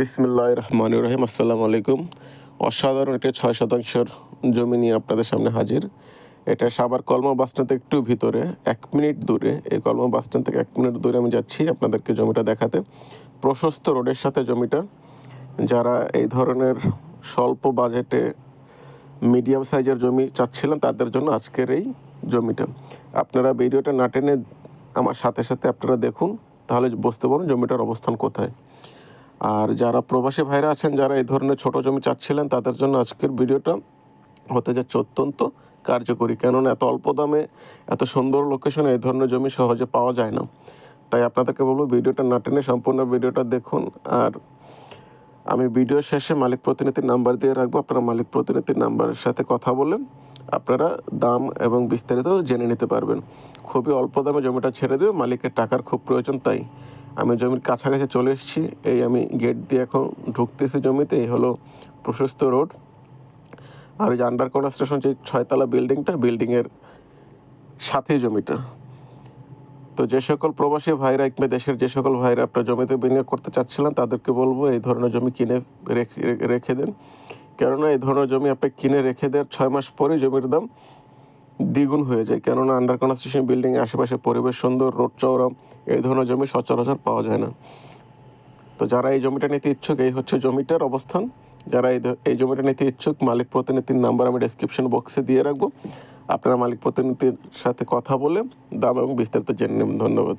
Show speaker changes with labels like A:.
A: বিসমিল্লাহ রহমান রহিম। আসসালামু আলাইকুম। অসাধারণ একটি ছয় শতাংশের জমি নিয়ে আপনাদের সামনে হাজির। এটা সাবার কলমা বাস স্ট্যান্ড থেকে একটু ভিতরে, এক মিনিট দূরে। এই কলমা বাস স্ট্যান্ড থেকে এক মিনিট দূরে আমি যাচ্ছি আপনাদেরকে জমিটা দেখাতে। প্রশস্ত রোডের সাথে জমিটা। যারা এই ধরনের স্বল্প বাজেটে মিডিয়াম সাইজের জমি চাচ্ছিলেন, তাদের জন্য আজকের এই জমিটা। আপনারা ভিডিওটা না টেনে আমার সাথে সাথে আপনারা দেখুন, তাহলে বুঝতে পারুন জমিটার অবস্থান কোথায়। আর যারা প্রবাসী ভাইরা আছেন, যারা এই ধরনের ছোট জমি চাচ্ছিলেন, তাদের জন্য আজকের ভিডিওটা হতে যাচ্ছে অত্যন্ত কার্যকরী। কেননা এত অল্প দামে, এত সুন্দর লোকেশনে এই ধরনের জমি সহজে পাওয়া যায় না। তাই আপনাদেরকে বলব, ভিডিওটা না টেনে সম্পূর্ণ ভিডিওটা দেখুন। আর আমি ভিডিও শেষে মালিক প্রতিনিধির নাম্বার দিয়ে রাখব। আপনারা মালিক প্রতিনিধির নাম্বারের সাথে কথা বলে আপনারা দাম এবং বিস্তারিত জেনে নিতে পারবেন। খুবই অল্প দামে জমিটা ছেড়ে দেবে মালিকের টাকার খুব প্রয়োজন তাই। আমি জমির কাছাকাছি চলে এসেছি। এই আমি গেট দিয়ে এখন ঢুকতেছি জমিতে, এই হলো প্রশস্ত রোড। আর এই যে আন্ডার কনস্ট্রাকশন যে ছয়তলা বিল্ডিংটা বিল্ডিংয়ের সাথে জমিটা। তো যে সকল প্রবাসী ভাইরা, কিংবা দেশের যে সকল ভাইরা আপনার জমিতে বিনিয়োগ করতে চাচ্ছিলেন, তাদেরকে বলব, এই ধরনের জমি কিনে রেখে রেখে দেন। কেননা এই ধরনের জমি আপনি কিনে রেখে দেওয়ার ছয় মাস পরে জমির দাম দ্বিগুণ হয়ে যায়। কেননা আন্ডার কনস্ট্রাকশন বিল্ডিং আশেপাশে পরিবেশ সুন্দর, রোড চওড়া, এই ধরনের জমি সচরাচর পাওয়া যায় না। তো যারা এই জমিটা নিতে ইচ্ছুক, এই হচ্ছে জমিটার অবস্থান। যারা এই এই জমিটা নিতে ইচ্ছুক, মালিক প্রতিনিধির নাম্বার আমি ডেসক্রিপশন বক্সে দিয়ে রাখব। আপনারা মালিক প্রতিনিধির সাথে কথা বলে দাম এবং বিস্তারিত জেনে নেবেন। ধন্যবাদ।